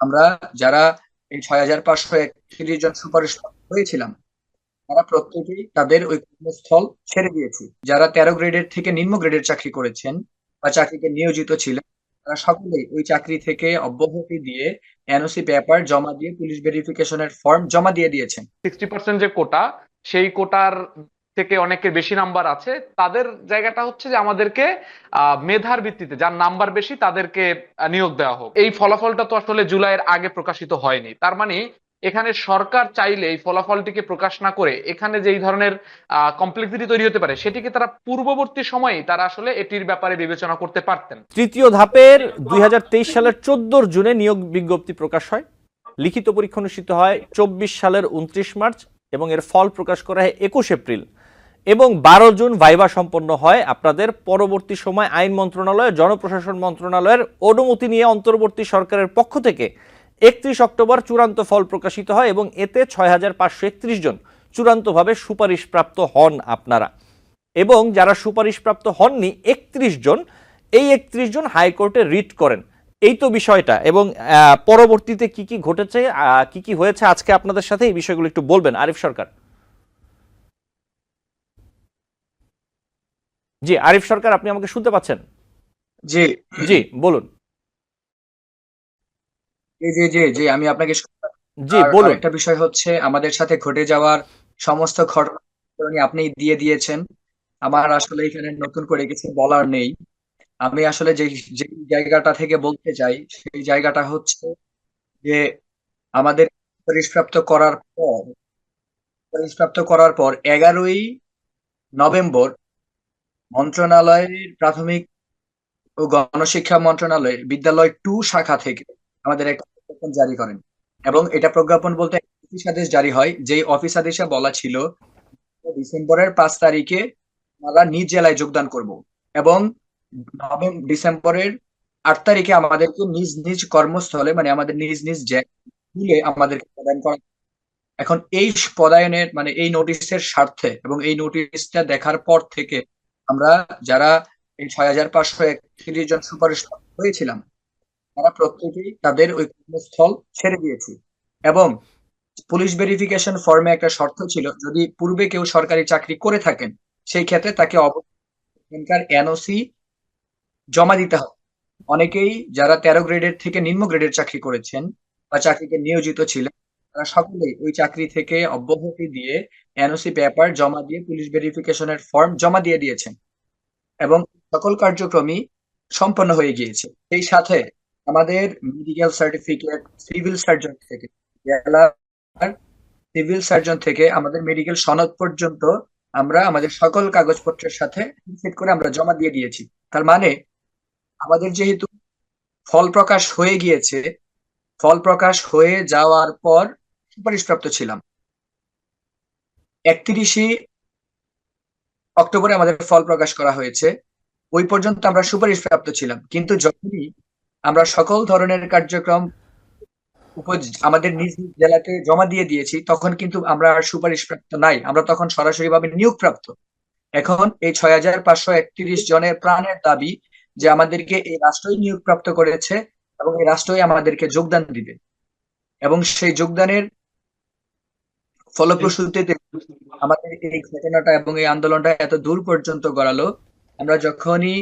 আমরা যারা এই ছয় হাজার পাঁচশো একত্রিশ জন সুপারিশ হয়েছিলাম, তারা প্রত্যেকেই তাদের ওই কর্মস্থল ছেড়ে দিয়েছি। যারা তেরো গ্রেডের থেকে নিম্ন গ্রেডের চাকরি করেছেন বা চাকরিতে নিয়োজিত ছিলেন, তারা সকলেই ওই চাকরি থেকে অব্যাহতি দিয়ে এনওসি পেপার জমা দিয়ে পুলিশ ভেরিফিকেশনের ফর্ম জমা দিয়ে দিয়েছেন। সিক্সটি পার্সেন্ট যে কোটা, সেই কোটার থেকে অনেকের বেশি নাম্বার আছে, তাদের জায়গাটা হচ্ছে যে আমাদেরকে মেধার ভিত্তিতে যার নাম্বার বেশি তাদেরকে নিয়োগ দেওয়া হোক। এই ফলাফলটা তো আসলে জুলাইয়ের আগে প্রকাশিত হয়নি। তার মানে এখানে সরকার চাইলে এই ফলাফলটিকে প্রকাশ না করে এখানে যে এই ধরনের কমপ্লেক্সিটি তৈরি হতে পারে, সেটিকে তারা পূর্ববর্তী সময়ে তারা আসলে এটির ব্যাপারে বিবেচনা করতে পারতেন। তৃতীয় ধাপের দুই হাজার তেইশ সালের চোদ্দ জুনে নিয়োগ বিজ্ঞপ্তি প্রকাশ হয়। লিখিত পরীক্ষা অনুষ্ঠিত হয় চব্বিশ সালের উনত্রিশ মার্চ এবং এর ফল প্রকাশ করা হয় একুশ এপ্রিল। এবং বারো জুন ভাইবা সম্পন্ন হয়। আপনাদের পরবর্তী সময় আইন মন্ত্রণালয়, জনপ্রশাসন মন্ত্রণালয়ের অনুমতি নিয়ে অন্তর্বর্তী সরকারের পক্ষ থেকে একত্রিশ অক্টোবর চূড়ান্ত ফল প্রকাশিত হয় এবং এতে ছয় হাজার পাঁচশো একত্রিশ জন চূড়ান্তভাবে সুপারিশপ্রাপ্ত হন আপনারা। এবং যারা সুপারিশপ্রাপ্ত হননি, একত্রিশ জন, এই একত্রিশ জন হাইকোর্টে রিট করেন। এই তো বিষয়টা। এবং পরবর্তীতে কি কি ঘটেছে কি কি হয়েছে, আজকে আপনাদের সাথে এই বিষয়গুলো একটু বলবেন। আরিফ সরকার। জি আরিফ সরকার আপনি আমাকে শুনতে পাচ্ছেন? জি। জি বলুন। জি জি জি জি আমি আপনাকে জি বলুন। আরেকটা বিষয় হচ্ছে আমাদের সাথে ঘটে যাওয়ার সমস্ত ঘটনা আপনি দিয়ে দিয়েছেন। আমার আসলে এখানে নতুন করে কিছু বলার নেই। আমি আসলে যে যে জায়গাটা থেকে বলতে চাই সেই জায়গাটা হচ্ছে যে আমাদের সুপারিশপ্রাপ্ত করার পর সুপারিশপ্রাপ্ত করার পর এগারোই নভেম্বর মন্ত্রণালয়ের প্রাথমিক ও গণশিক্ষা মন্ত্রণালয় বিদ্যালয় টু শাখা থেকে আমাদের একটা প্রজ্ঞাপন জারি করেন। এবং এটা প্রজ্ঞাপন বলতে অফিস আদেশ জারি হয়। যে অফিস আদেশে বলা ছিল, ডিসেম্বরের পাঁচ তারিখে আমরা নিজ জেলায় যোগদান করব এবং নভেম্বর ডিসেম্বরের আট তারিখে আমাদেরকে নিজ নিজ কর্মস্থলে মানে আমাদের নিজ নিজ জায়গায় আমাদেরকে প্রদান করা এখন এই পদায়নের মানে এই নোটিশের স্বার্থে এবং এই নোটিশটা দেখার পর থেকে আমরা যারা এই ছয় হাজার পাঁচশো একত্রিশ জন সুপারিশ হয়েছিলাম তারা প্রত্যেকেই তাদের ওই কর্মস্থল ছেড়ে দিয়েছি। এবং পুলিশ ভেরিফিকেশন ফর্মে একটা শর্ত ছিল, যদি পূর্বে কেউ সরকারি চাকরি করে থাকেন, সেই ক্ষেত্রে তাকে অবশ্যই এনওসি জমা দিতে হবে। অনেকেই যারা তেরো গ্রেডের থেকে নিম্ন গ্রেডের চাকরি করেছেন বা চাকরিতে নিয়োজিত ছিলেন তারা সকলেই ওই চাকরি থেকে অব্যাহতি দিয়ে এনওসি পেপার জমা দিয়ে পুলিশ ভেরিফিকেশনের ফর্ম জমা দিয়ে দিয়েছেন। এবং সকল কার্যক্রমই সম্পন্ন হয়ে গিয়েছে। সেই সাথে আমাদের মেডিকেল সার্টিফিকেট সিভিল সার্জন থেকে সিভিল সার্জন থেকে আমাদের মেডিকেল সনদ পর্যন্ত আমরা আমাদের সকল কাগজপত্রের সাথে করে আমরা জমা দিয়ে দিয়েছি। তার মানে আমাদের যেহেতু ফল প্রকাশ হয়ে গিয়েছে ফল প্রকাশ হয়ে যাওয়ার পর সুপারিশপ্রাপ্ত ছিলাম। একত্রিশে অক্টোবরে আমাদের ফল প্রকাশ করা হয়েছে। ওই পর্যন্ত আমরা সুপারিশপ্রাপ্ত ছিলাম। কিন্তু যখনই আমরা সকল ধরনের কার্যক্রম আমাদের নিজ নিজ জেলাতে জমা দিয়ে দিয়েছি, তখন কিন্তু আমরা আর সুপারিশপ্রাপ্ত নাই। আমরা তখন সরাসরি ভাবে নিয়োগপ্রাপ্ত। এখন এই ছয় হাজার পাঁচশো একত্রিশ জনের প্রাণের দাবি যে আমাদেরকে এই রাষ্ট্রই নিয়োগপ্রাপ্ত করেছে এবং এই রাষ্ট্রই আমাদেরকে যোগদান দিবে। এবং সেই যোগদানের ফলপ্রসূতিতে আমাদের এই ঘটনাটা এবং এই আন্দোলনটা এত দূর পর্যন্ত গড়ালো। আমরা যখনই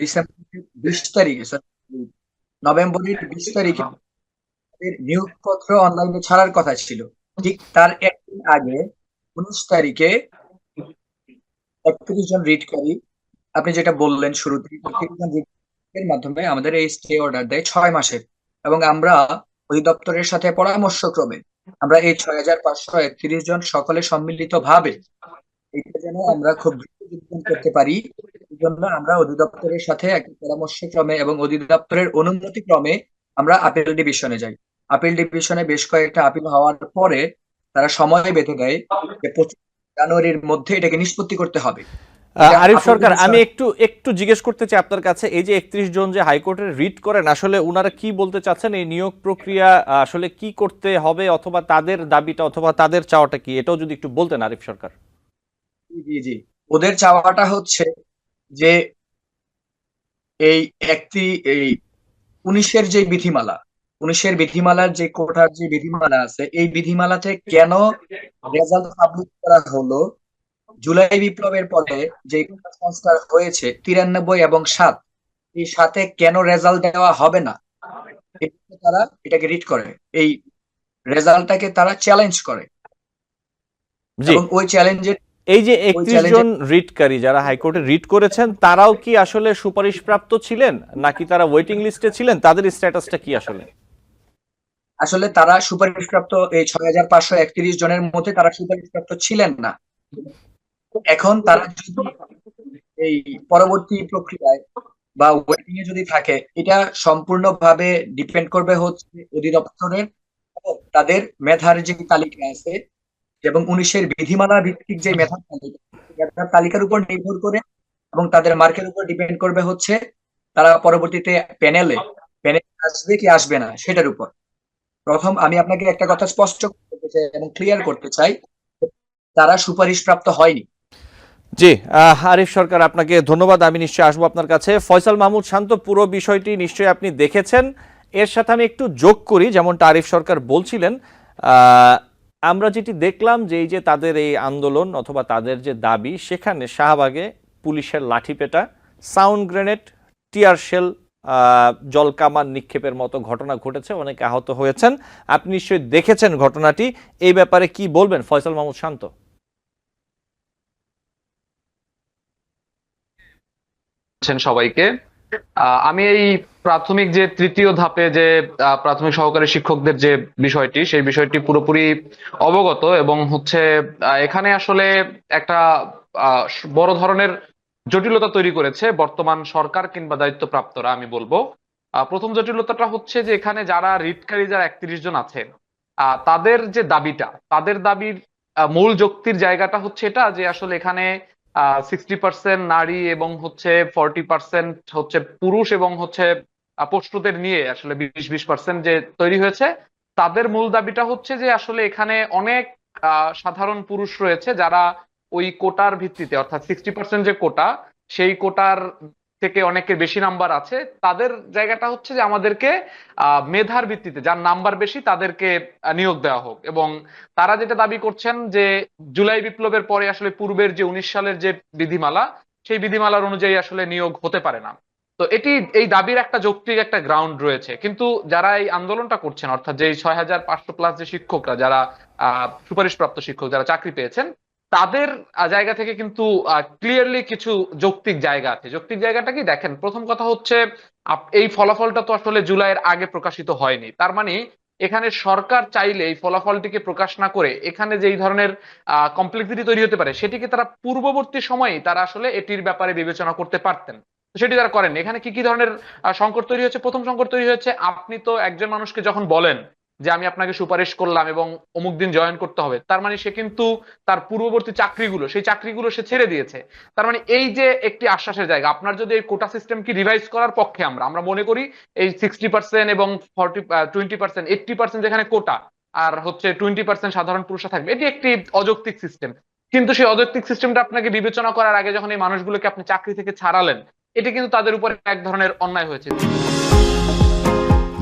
ডিসেম্বর বিশ তারিখে নভেম্বরের বিশ তারিখে নিয়োগপত্র অনলাইনে ছাড়ার কথা ছিল, ঠিক তার একদিন আগে উনিশ তারিখে একত্রিশ জন রিটকারী আপনি যেটা বললেন শুরুতে, একত্রিশ জন রিট এর মাধ্যমে আমাদের এই স্টে অর্ডার দেয় ছয় মাসের। এবং আমরা অধিদপ্তরের সাথে পরামর্শক্রমে আমরা এই ছয় হাজার পাঁচশো একত্রিশ জন সকলে সম্মিলিত ভাবে এটা যেন আমরা খুব করতে পারি, এই জন্য আমরা অধিদপ্তরের সাথে একটা পরামর্শক্রমে এবং অধিদপ্তরের অনুমতি ক্রমে আমরা আপিল ডিভিশনে যাই। আপিল ডিভিশনে বেশ কয়েকটা আপিল হওয়ার পরে তারা সময় বেঁধে দেয় যে পঁচিশ জানুয়ারির মধ্যে এটাকে নিষ্পত্তি করতে হবে। আরিফ সরকার আমি একটু একটু জিজ্ঞেস করতে চাই আপনার কাছে এই যে একত্রিশ জন যে হাইকোর্টের রিট করেন আসলে ওনারা কি বলতে চাচ্ছেন? এই নিয়োগ প্রক্রিয়া আসলে কি করতে হবে অথবা তাদের দাবিটা অথবা তাদের চাওয়াটা কি? এটাও যদি একটু বলতেন আরিফ সরকার। জি জি ওদের চাওয়াটা হচ্ছে যে এই একটি এই উনিশের যে বিধিমালা উনিশের বিধিমালার যে কোটার যে বিধিমালা আছে এই বিধিমালাতে কেন রেজাল্ট পাবলিশ করা হলো? জুলাই বিপ্লবের পরে যে সংস্কার হয়েছে তিরানব্বই এবং সাত এই সাথে কেন রেজাল্ট দেওয়া হবে না? তারা এটাকে রিড করে। এই রেজাল্টটাকে তারা চ্যালেঞ্জ করে। এবং ওই চ্যালেঞ্জের এই যে একত্রিশ জন রিটকারী যারা হাইকোর্টে রিট করেছেন তারাও কি আসলে সুপারিশপ্রাপ্ত ছিলেন? নাকি তারা ওয়েটিং লিস্টে ছিলেন? তাদের স্ট্যাটাসটা কি আসলে? আসলে তারা সুপারিশপ্রাপ্ত এই ছয় হাজার পাঁচশো একত্রিশ জনের মধ্যে তারা সুপারিশপ্রাপ্ত ছিলেন না। এখন তারা যদি এই পরবর্তী প্রক্রিয়ায় বা ওয়েটিং এ যদি থাকে, এটা সম্পূর্ণভাবে ডিপেন্ড করবে হচ্ছে অধিদপ্তরের তাদের মেধার যে তালিকা আছে এবং উনিশের বিধিমালা ভিত্তিক যে মেধার তালিকা তালিকার উপর নির্ভর করে এবং তাদের মার্কের উপর ডিপেন্ড করবে হচ্ছে তারা পরবর্তীতে প্যানেলে প্যানেল আসবে কি আসবে না, সেটার উপর। প্রথম আমি আপনাকে একটা কথা স্পষ্ট করতে চাই এবং ক্লিয়ার করতে চাই, তারা সুপারিশপ্রাপ্ত হয়নি। জি আরিফ সরকার, আপনাকে ধন্যবাদ। আমি নিশ্চয়ই আসব আপনার কাছে। ফয়সাল মাহমুদ শান্ত, পুরো বিষয়টি নিশ্চয়ই আপনি দেখেছেন। এর সাথে আমি একটু যোগ করি, যেমনটা আরিফ সরকার বলছিলেন। আমরা যেটি দেখলাম যে এই যে তাদের এই আন্দোলন অথবা তাদের যে দাবি, সেখানে শাহবাগে পুলিশের লাঠিপেটা, সাউন্ড গ্রেনেড, টিয়ার শেল জলকামান নিক্ষেপের মতো ঘটনা ঘটেছে, অনেকে আহত হয়েছেন। আপনি নিশ্চয়ই দেখেছেন ঘটনাটি। এই ব্যাপারে কি বলবেন ফয়সাল মাহমুদ শান্ত? করছেন সবাইকে। আমি এই প্রাথমিক যে তৃতীয় ধাপে যে প্রাথমিক সহকারী শিক্ষকদের যে বিষয়টি, সেই বিষয়টি পুরোপুরি অবগত এবং হচ্ছে এখানে আসলে একটা বড় ধরনের জটিলতা তৈরি করেছে বর্তমান সরকার কিংবা দায়িত্বপ্রাপ্তরা, আমি বলব। প্রথম জটিলতাটা হচ্ছে যে এখানে যারা রিটকারী, যারা একত্রিশ জন আছেন তাদের যে দাবিটা, তাদের দাবির মূল যুক্তির জায়গাটা হচ্ছে এটা যে আসলে এখানে সিক্সটি পার্সেন্ট নারী এবং হচ্ছে ফর্টি পার্সেন্ট হচ্ছে পুরুষ এবং হচ্ছে পশুদের নিয়ে আসলে বিশ বিশ পার্সেন্ট যে তৈরি হয়েছে, তাদের মূল দাবিটা হচ্ছে যে আসলে এখানে অনেক সাধারণ পুরুষ রয়েছে যারা ওই কোটার ভিত্তিতে, অর্থাৎ সিক্সটি পার্সেন্ট যে কোটা, সেই কোটার থেকে অনেকের বেশি নাম্বার আছে, তাদের জায়গাটা হচ্ছে যে আমাদেরকে মেধার ভিত্তিতে যার নাম্বার বেশি তাদেরকে নিয়োগ দেওয়া হোক। এবং তারা যেটা দাবি করছেন যে জুলাই বিপ্লবের পরে আসলে পূর্বের যে উনিশ সালের যে বিধিমালা, সেই বিধিমালার অনুযায়ী আসলে নিয়োগ হতে পারে না। তো এটি, এই দাবির একটা যৌক্তিক একটা গ্রাউন্ড রয়েছে। কিন্তু যারা এই আন্দোলনটা করছেন, অর্থাৎ যে ছয় হাজার পাঁচশো প্লাস যে শিক্ষকরা, যারা সুপারিশপ্রাপ্ত শিক্ষক, যারা চাকরি পেয়েছেন তাদের জায়গা থেকে কিন্তু ক্লিয়ারলি কিছু যৌক্তিক জায়গা আছে। যৌক্তিক জায়গাটা কি? দেখেন, প্রথম কথা হচ্ছে এই ফলাফলটা তো আসলে জুলাইয়ের আগে প্রকাশিত হয়নি। তার মানে এখানে সরকার চাইলে এই ফলাফলটিকে প্রকাশ না করে, এখানে যে এই ধরনের কমপ্লেক্সিটি তৈরি হতে পারে, সেটিকে তারা পূর্ববর্তী সময়ে তারা আসলে এটির ব্যাপারে বিবেচনা করতে পারতেন। সেটি তারা করেন এখানে কি কি ধরনের সংকট তৈরি হচ্ছে? প্রথম সংকট তৈরি হচ্ছে, আপনি তো একজন মানুষকে যখন বলেন যে আমি আপনাকে সুপারিশ করলাম এবং অমুক দিন জয়েন করতে হবে, তার মানে সে কিন্তু তার পূর্ববর্তী চাকরিগুলো, সেই চাকরিগুলো সে ছেড়ে দিয়েছে। তার মানে এই যে একটি আশ্বাসের জায়গা, আপনার যদি এই কোটা সিস্টেমকে রিভাইজ করার পক্ষে আমরা আমরা মনে করি এই সিক্সটি পার্সেন্ট এবং forty twenty percent eighty percent যেখানে কোটা আর হচ্ছে টোয়েন্টি পার্সেন্ট সাধারণ পুরুষরা থাকবে, এটি একটি অযৌক্তিক সিস্টেম কিন্তু সেই অযৌক্তিক সিস্টেমটা আপনাকে বিবেচনা করার আগে যখন এই মানুষগুলোকে আপনি চাকরি থেকে ছাড়ালেন, এটি কিন্তু তাদের উপরে এক ধরনের অন্যায় হয়েছে।